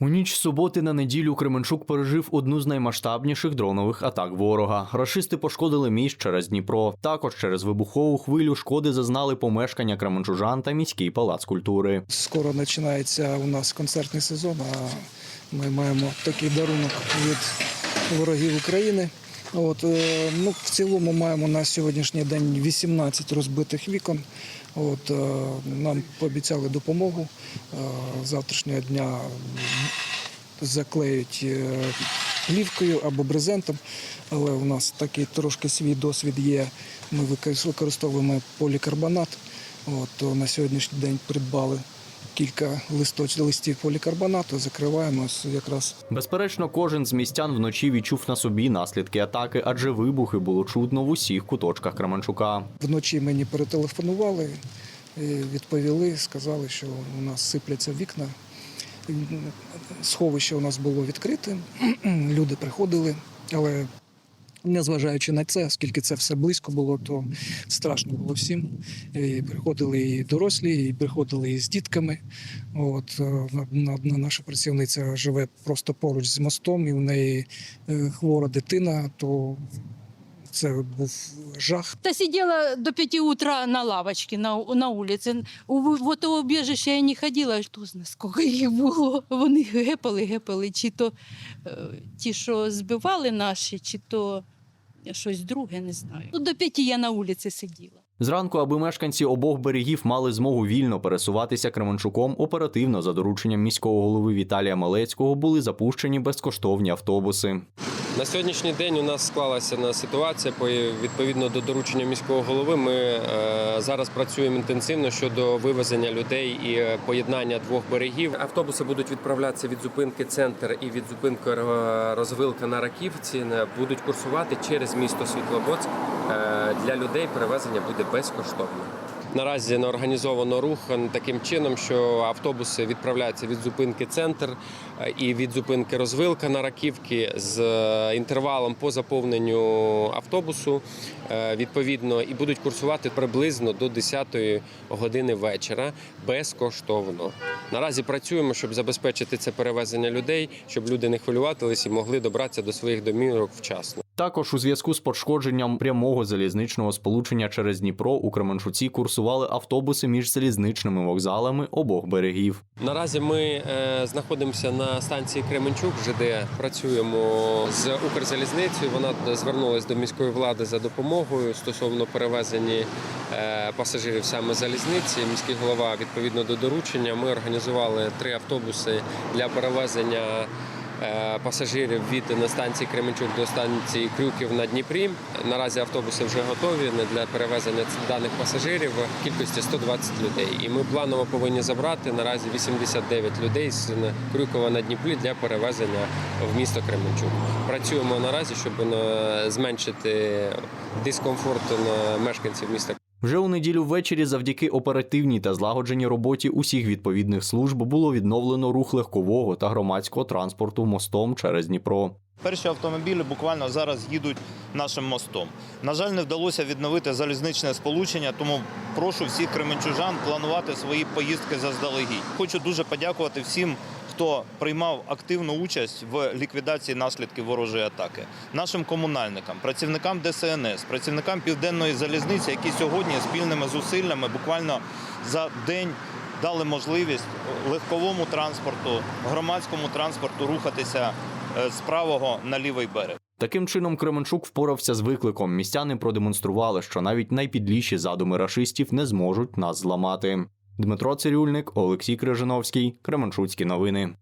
У ніч суботи на неділю Кременчук пережив одну з наймасштабніших дронових атак ворога. Рашисти пошкодили міст через Дніпро. Також через вибухову хвилю шкоди зазнали помешкання кременчужан та міський палац культури. Скоро починається у нас концертний сезон, а ми маємо такий дарунок від ворогів України. От, е, ну, в цілому маємо на сьогоднішній день 18 розбитих вікон. От, е, нам пообіцяли допомогу. Е, завтрашнього дня заклеють плівкою або брезентом, але у нас такий трошки свій досвід є. Ми використовуємо полікарбонат. От, на сьогоднішній день придбали кілька листоч, листів полікарбонату, закриваємо якраз Безперечно, кожен з містян вночі відчув на собі наслідки атаки, адже вибухи було чутно в усіх куточках Кременчука. вночі мені перетелефонували, відповіли, сказали, що у нас сипляться вікна. Сховище у нас було відкрите, люди приходили, але незважаючи на це, оскільки це все близько було, то страшно було всім. І приходили і дорослі, і приходили і з дітками. От, е, одна одна наша працівниця живе просто поруч з мостом, і в неї е, хвора дитина, то це був жах. Та сидела до пяти утра на лавочке на, на улице. У, в ото убіжище я не ходила. Хто знає, скільки їх було. Вони гепали, гепали. Чи то е, ті, що збивали наші, чи то щось друге, не знаю. Ну, до п'яті я на вулиці сиділа. Зранку, аби мешканці обох берегів мали змогу вільно пересуватися Кременчуком, оперативно за дорученням міського голови Віталія Малецького були запущені безкоштовні автобуси. На сьогоднішній день у нас склалася на ситуація по відповідно до доручення міського голови. Ми е, зараз працюємо інтенсивно щодо вивезення людей і е, поєднання двох берегів. Автобуси будуть відправлятися від зупинки центр і від зупинки розвилка на Раківці. е, Будуть курсувати через місто Світловодськ. Е, для людей перевезення буде безкоштовно. Наразі не організовано рух таким чином, що автобуси відправляються від зупинки центр е, і від зупинки розвилка на раківки з е, інтервалом по заповненню автобусу. е, Відповідно, і будуть курсувати приблизно до 10 години вечора безкоштовно. Наразі працюємо, щоб забезпечити це перевезення людей, щоб люди не хвилюватились і могли добратися до своїх домівок вчасно. Також у зв'язку з пошкодженням прямого залізничного сполучення через Дніпро у Кременчуці курсували автобуси між залізничними вокзалами обох берегів. Наразі ми е, знаходимося на станції Кременчук. ЖД працюємо з Укрзалізницею. Вона звернулася до міської влади за допомогою стосовно перевезення е, пасажирів саме залізниці. Міський голова відповідно до доручення. Ми організували три автобуси для перевезення. Е, Пасажирів від на станції Кременчук до станції Крюків на Дніпрі. Наразі автобуси вже готові для перевезення даних пасажирів в кількості 120 людей. І ми планово повинні забрати наразі 89 людей з Крюкова на Дніпрі для перевезення в місто Кременчук. Працюємо наразі, щоб е, зменшити дискомфорт мешканців міста Вже у неділю ввечері, завдяки оперативній та злагодженій роботі усіх відповідних служб, було відновлено рух легкового та громадського транспорту мостом через Дніпро. Перші автомобілі буквально зараз їдуть нашим мостом. На жаль, не вдалося відновити залізничне сполучення, тому прошу всіх кременчужан планувати свої поїздки заздалегідь. Хочу дуже подякувати всім, хто приймав активну участь в ліквідації наслідків ворожої атаки, нашим комунальникам, працівникам ДСНС, працівникам південної залізниці, які сьогодні спільними зусиллями буквально за день дали можливість легковому транспорту, громадському транспорту рухатися е, з правого на лівий берег. Таким чином, Кременчук впорався з викликом. Містяни продемонстрували, що навіть найпідліші задуми рашистів не зможуть нас зламати. Дмитро Цирюльник, Олексій Крижановський, Кременчуцькі новини.